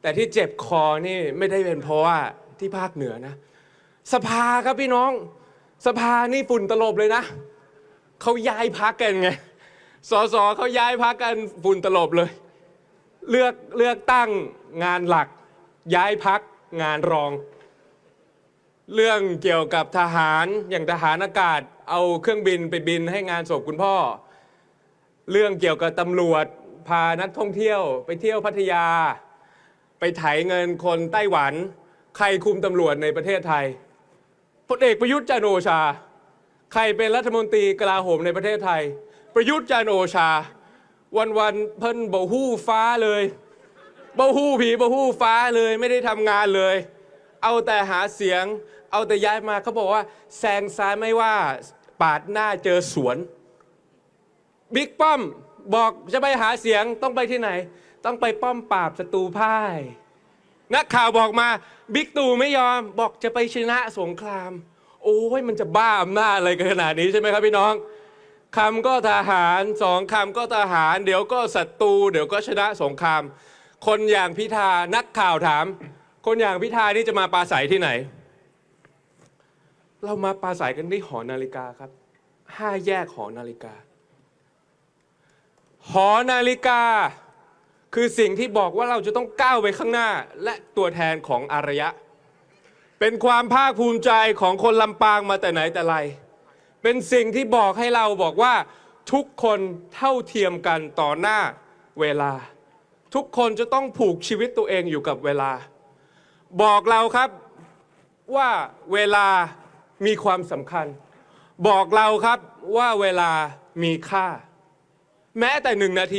แต่ที่เจ็บคอนี่ไม่ได้เป็นเพราะว่าที่ภาคเหนือนะ สภาครับพี่น้อง สภานี่ฝุ่นตลบเลยนะเขาย้ายพักกันไงสสเขาย้ายพักกันฝุ่นตลบเลย เลือกเลือกตั้งงานหลัก ย้ายพักงานรอง เรื่องเกี่ยวกับทหารอย่างทหารอากาศ เอาเครื่องบินไปบินให้งานศพคุณพ่อ เรื่องเกี่ยวกับตำรวจพานักท่องเที่ยวไปเที่ยวพัทยา ไปไถเงินคนไต้หวัน ใครคุมตำรวจในประเทศไทยพลเอกประยุทธ์จันโอชา ใครเป็นรัฐมนตรีกลาโหมในประเทศไทย ประยุทธ์จันโอชา วันวันๆเพิ่นบ่ฮู้ฟ้าเลยบ่ฮู้ผีบ่ฮู้ฟ้าเลยไม่ได้ทำงานเลย เอาแต่หาเสียง เอาแต่ย้ายมาเขาบอกว่าแซงซ้ายไม่ว่าปาดหน้าเจอสวนบิ๊กป้อมบอกจะไปหาเสียงต้องไปที่ไหน ต้องไปป้อมปราบศัตรูพ่าย นักข่าวบอกมาบิ๊กตู่ไม่ยอมบอกจะไปชนะสงคราม โอ้ยมันจะบ้าอำนาจอะไรกันขนาดนี้ใช่ไหมครับพี่น้องคำก็ทหารสองคำก็ทหาร เดี๋ยวก็ศัตรูเดี๋ยวก็ชนะสงคราม คนอย่างพิธานักข่าวถาม คนอย่างพิธานี่จะมาปราศัยที่ไหน เรามาปราศัยกันที่หอนาฬิกาครับห้าแยกหอนาฬิกา หอนาฬิกา คือสิ่งที่บอกว่าเราจะต้องก้าวไปข้างหน้าและตัวแทนของอารยะ เป็นความภาคภูมิใจของคนลำปางมาแต่ไหนแต่ไร เป็นสิ่งที่บอกให้เราบอกว่าทุกคนเท่าเทียมกันต่อหน้าเวลา ทุกคนจะต้องผูกชีวิตตัวเองอยู่กับเวลา บอกเราครับว่าเวลามีความสำคัญ บอกเราครับว่าเวลามีค่า แม้แต่หนึ่งนาที